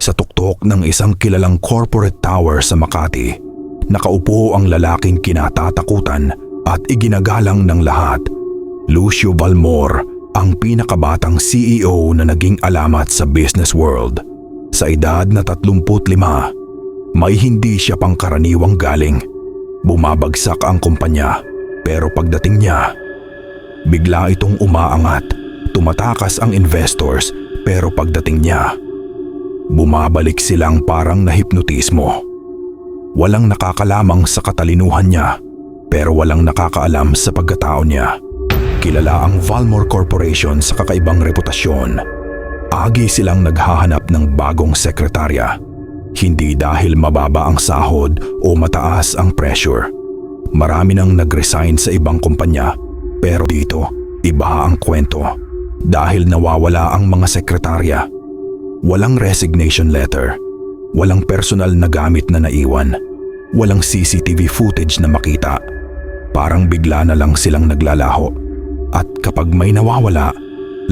Sa tuktok ng isang kilalang corporate tower sa Makati, nakaupo ang lalaking kinatatakutan at iginagalang ng lahat. Lucio Valmor, ang pinakabatang CEO na naging alamat sa business world. Sa edad na 35, may hindi siya pangkaraniwang galing. Bumabagsak ang kumpanya pero pagdating niya, bigla itong umaangat. Tumatakas ang investors pero pagdating niya, bumabalik silang parang nahipnotismo. Walang nakakalamang sa katalinuhan niya pero walang nakakaalam sa pagkatao niya. Kilala ang Valmore Corporation sa kakaibang reputasyon. Agi silang naghahanap ng bagong sekretarya. Hindi dahil mababa ang sahod o mataas ang pressure. Marami nang nag-resign sa ibang kumpanya pero dito iba ang kwento. Dahil nawawala ang mga sekretarya. Walang resignation letter. Walang personal na gamit na naiwan. Walang CCTV footage na makita. Parang bigla na lang silang naglalaho. At kapag may nawawala,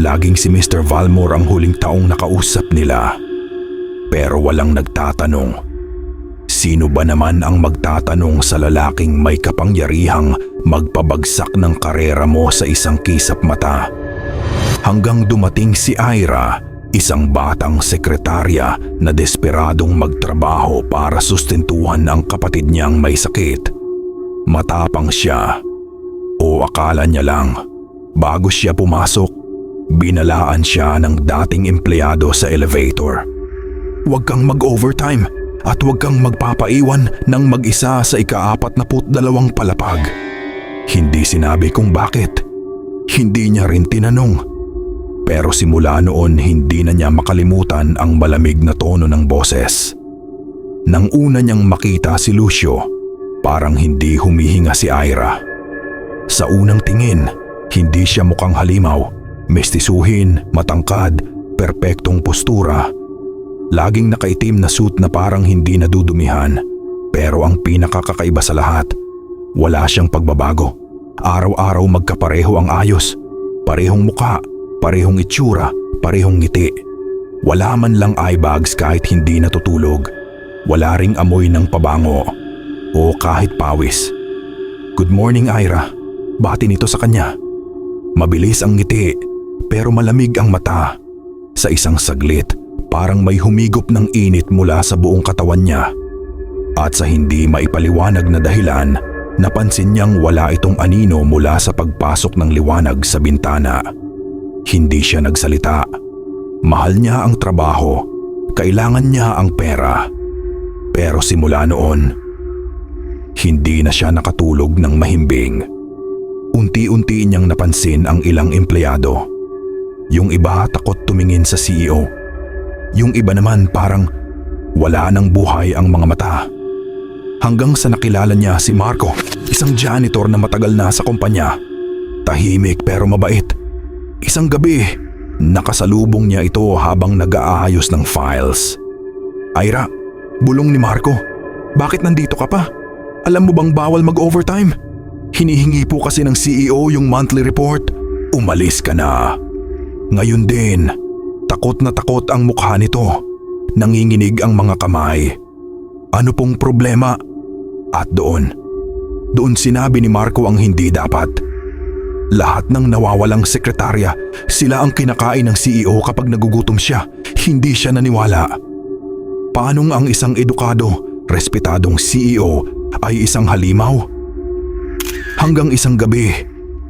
laging si Mr. Valmore ang huling taong nakausap nila. Pero walang nagtatanong. Sino ba naman ang magtatanong sa lalaking may kapangyarihang magpabagsak ng karera mo sa isang kisap mata? Hanggang dumating si Ira, isang batang sekretarya na desperadong magtrabaho para sustentuhan ang kapatid niyang may sakit. Matapang siya. O akala niya lang. Bago siya pumasok, binalaan siya ng dating empleyado sa elevator. Huwag kang mag-overtime at huwag kang magpapaiwan ng mag-isa sa ikaapat na put dalawang palapag. Hindi sinabi kung bakit. Hindi niya rin tinanong. Pero simula noon hindi na niya makalimutan ang malamig na tono ng boses. Nang una niyang makita si Lucio, parang hindi humihinga si Ira. Sa unang tingin, hindi siya mukhang halimaw, mestisuhin, matangkad, perpektong postura. Laging nakaitim na suit na parang hindi nadudumihan. Pero ang pinakakakaiba sa lahat, wala siyang pagbabago. Araw-araw magkapareho ang ayos. Parehong mukha, parehong itsura, parehong ngiti. Wala man lang eye bags kahit hindi natutulog. Wala ring amoy ng pabango o kahit pawis. Good morning Ira. Bati nito sa kanya. Mabilis ang ngiti pero malamig ang mata. Sa isang saglit, parang may humigop ng init mula sa buong katawan niya. At sa hindi maipaliwanag na dahilan, napansin niyang wala itong anino mula sa pagpasok ng liwanag sa bintana. Hindi siya nagsalita. Mahal niya ang trabaho. Kailangan niya ang pera. Pero simula noon, hindi na siya nakatulog ng mahimbing. Unti-unti niyang napansin ang ilang empleyado. Yung iba takot tumingin sa CEO. Yung iba naman parang wala nang buhay ang mga mata. Hanggang sa nakilala niya si Marco, isang janitor na matagal na sa kumpanya. Tahimik pero mabait. Isang gabi, nakasalubong niya ito habang nag-aayos ng files. Ira, bulong ni Marco. Bakit nandito ka pa? Alam mo bang bawal mag-overtime? Hinihingi po kasi ng CEO yung monthly report. Umalis ka na. Ngayon din, takot na takot ang mukha nito. Nanginginig ang mga kamay. Ano pong problema? At doon, doon sinabi ni Marco ang hindi dapat. Lahat ng nawawalang sekretarya, sila ang kinakain ng CEO kapag nagugutom siya. Hindi siya naniwala. Paanong ang isang edukado, respetadong CEO ay isang halimaw? Hanggang isang gabi,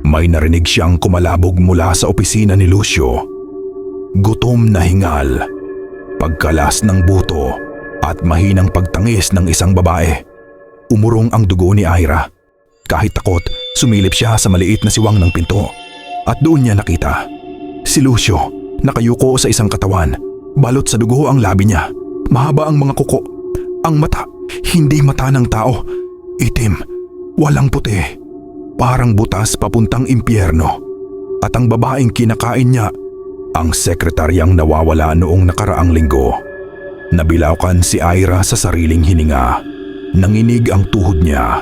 may narinig siyang kumalabog mula sa opisina ni Lucio. Gutom na hingal, pagkalas ng buto at mahinang pagtangis ng isang babae. Umurong ang dugo ni Ira. Kahit takot, sumilip siya sa maliit na siwang ng pinto. At doon niya nakita. Si Lucio, nakayuko sa isang katawan. Balot sa dugo ang labi niya. Mahaba ang mga kuko. Ang mata, hindi mata ng tao. Itim, walang puti. Parang butas papuntang impyerno. At ang babaeng kinakain niya, ang sekretaryang nawawala noong nakaraang linggo. Nabilaukan si Ira sa sariling hininga. Nanginig ang tuhod niya.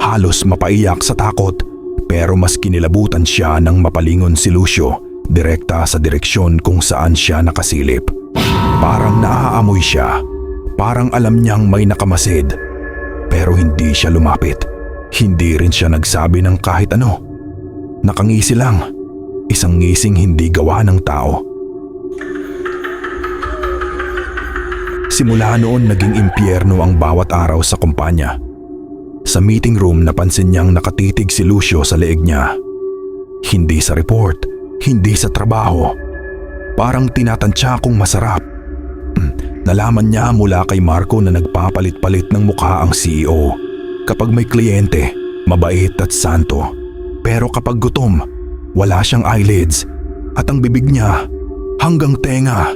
Halos mapaiyak sa takot Pero mas kinilabutan siya nang mapalingon si Lucio direkta sa direksyon kung saan siya nakasilip. Parang naaamoy siya. Parang alam niyang may nakamasid. Pero hindi siya lumapit. Hindi rin siya nagsabi ng kahit ano. Nakangisi lang. Isang ngising hindi gawa ng tao. Simula noon naging impyerno ang bawat araw sa kumpanya. Sa meeting room napansin niyang nakatitig si Lucio sa leeg niya. Hindi sa report, hindi sa trabaho. Parang tinatansya kong masarap. Hmm, Nalaman niya mula kay Marco na nagpapalit-palit ng mukha ang CEO. Kapag may kliyente, mabait at santo. Pero kapag gutom, wala siyang eyelids at ang bibig niya hanggang tenga.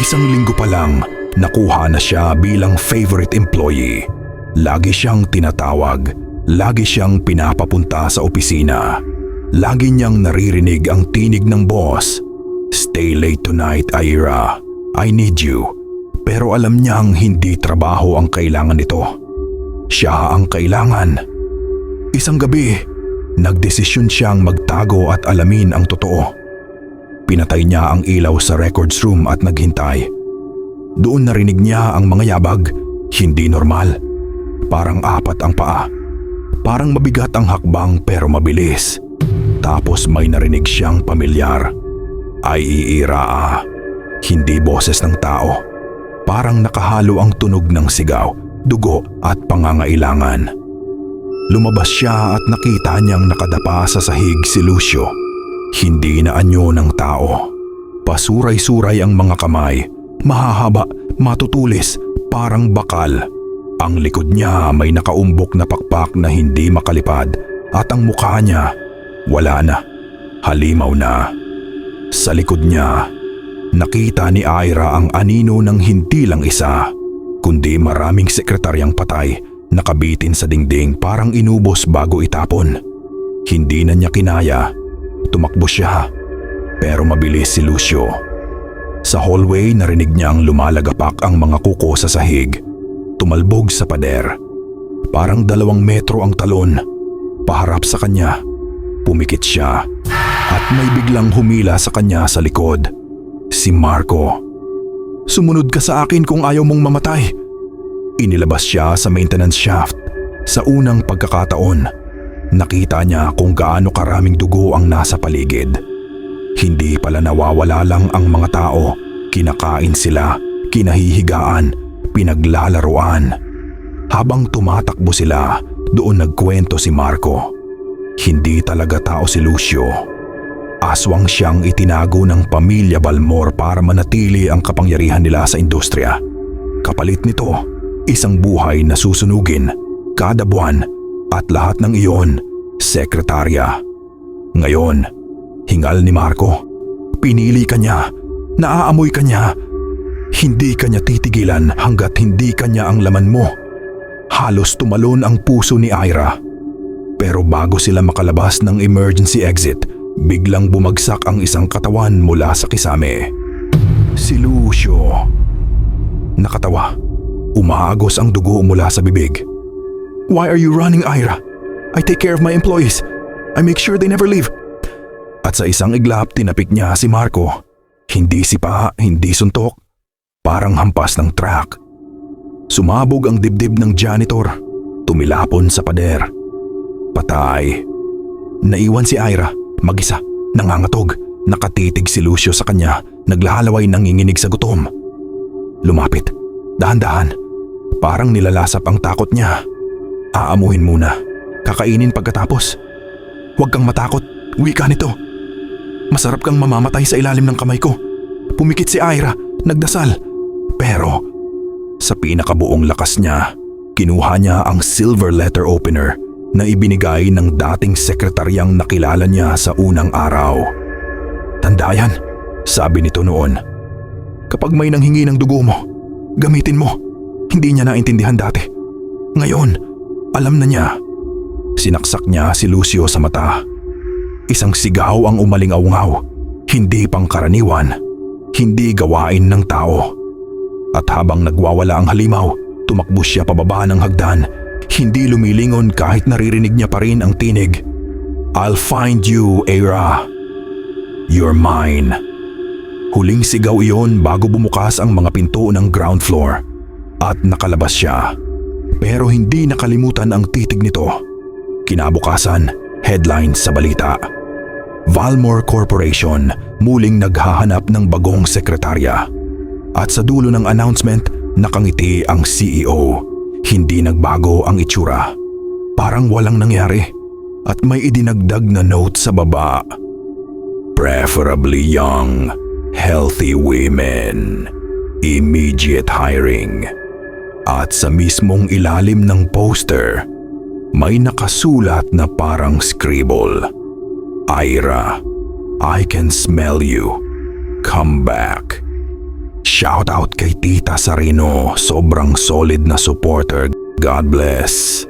Isang linggo pa lang, nakuha na siya bilang favorite employee. Lagi siyang tinatawag, lagi siyang pinapapunta sa opisina. Lagi niyang naririnig ang tinig ng boss. Stay late tonight, Ira. I need you. Pero alam niyang hindi trabaho ang kailangan nito. Siya ang kailangan. Isang gabi, nagdesisyon siyang magtago at alamin ang totoo. Pinatay niya ang ilaw sa records room at naghintay. Doon narinig niya ang mga yabag, hindi normal. Parang apat ang paa. Parang mabigat ang hakbang pero mabilis. Tapos may narinig siyang pamilyar. Ay iira ah. Hindi boses ng tao. Parang nakahalo ang tunog ng sigaw, dugo at pangangailangan. Lumabas siya at nakita niyang nakadapa sa sahig si Lucio. Hindi na anyo ng tao. Pasuray-suray ang mga kamay, mahahaba, matutulis, parang bakal. Ang likod niya may nakaumbok na pakpak na hindi makalipad at ang mukha niya wala na, halimaw na. Sa likod niya, nakita ni Ira ang anino ng hindi lang isa, kundi maraming sekretaryang patay nakabitin sa dingding parang inubos bago itapon. Hindi na niya kinaya. Tumakbo siya. Pero mabilis si Lucio. Sa hallway narinig niyang lumalagapak ang mga kuko sa sahig. Tumalbog sa pader. Parang dalawang metro ang talon. Paharap sa kanya. Pumikit siya. At may biglang humila sa kanya sa likod. Si Marco. Sumunod ka sa akin kung ayaw mong mamatay. Inilabas siya sa maintenance shaft. Sa unang pagkakataon, nakita niya kung gaano karaming dugo ang nasa paligid. Hindi pala nawawala lang ang mga tao. Kinakain sila, kinahihigaan, pinaglalaruan. Habang tumatakbo sila, doon nagkwento si Marco. Hindi talaga tao si Lucio. Aswang siyang itinago ng pamilya Balmor para manatili ang kapangyarihan nila sa industriya. Kapalit nito, isang buhay na susunugin, kada buwan at lahat ng iyon, sekretarya. Ngayon, hingal ni Marco. Pinili ka niya, naaamoy ka niya. Hindi ka niya titigilan hanggat hindi ka niya ang laman mo. Halos tumalon ang puso ni Ira. Pero bago sila makalabas ng emergency exit, biglang bumagsak ang isang katawan mula sa kisame. Si Lucio. Nakatawa. Umagos ang dugo mula sa bibig. Why are you running, Ira? I take care of my employees. I make sure they never leave. At sa isang iglap, tinapik niya si Marco. Hindi sipa, hindi suntok. Parang hampas ng truck. Sumabog ang dibdib ng janitor. Tumilapon sa pader. Patay. Naiwan si Ira, mag-isa, nangangatog. Nakatitig si Lucio sa kanya, naglalaway nanginginig sa gutom. Lumapit, dahan-dahan. Parang nilalasap ang takot niya. Aamuhin muna. Kakainin pagkatapos. Huwag kang matakot. Wika nito. Masarap kang mamamatay sa ilalim ng kamay ko. Pumikit si Ira. Nagdasal. Pero sa pinakabuong lakas niya, kinuha niya ang silver letter opener na ibinigay ng dating sekretaryang nakilala niya sa unang araw. Tanda yan, sabi nito noon. Kapag may nanghingi ng dugo mo, gamitin mo. Hindi niya naintindihan dati. Ngayon, alam na niya. Sinaksak niya si Lucio sa mata. Isang sigaw ang umaling-aungaw. Hindi pangkaraniwan. Hindi gawain ng tao. At habang nagwawala ang halimaw, tumakbo siya pababa ng hagdan. Hindi lumilingon kahit naririnig niya pa rin ang tinig. I'll find you, Era. You're mine. Huling sigaw iyon bago bumukas ang mga pinto ng ground floor at nakalabas siya. Pero hindi nakalimutan ang titig nito. Kinabukasan, headline sa balita. Valmore Corporation muling naghahanap ng bagong sekretarya. At sa dulo ng announcement, nakangiti ang CEO. Hindi nagbago ang itsura. Parang walang nangyari. At may idinagdag na note sa baba. Preferably young, healthy women. Immediate hiring. At sa mismong ilalim ng poster, may nakasulat na parang scribble. Ira, I can smell you. Come back. Shout out kay Tita Sarino, sobrang solid na supporter. God bless.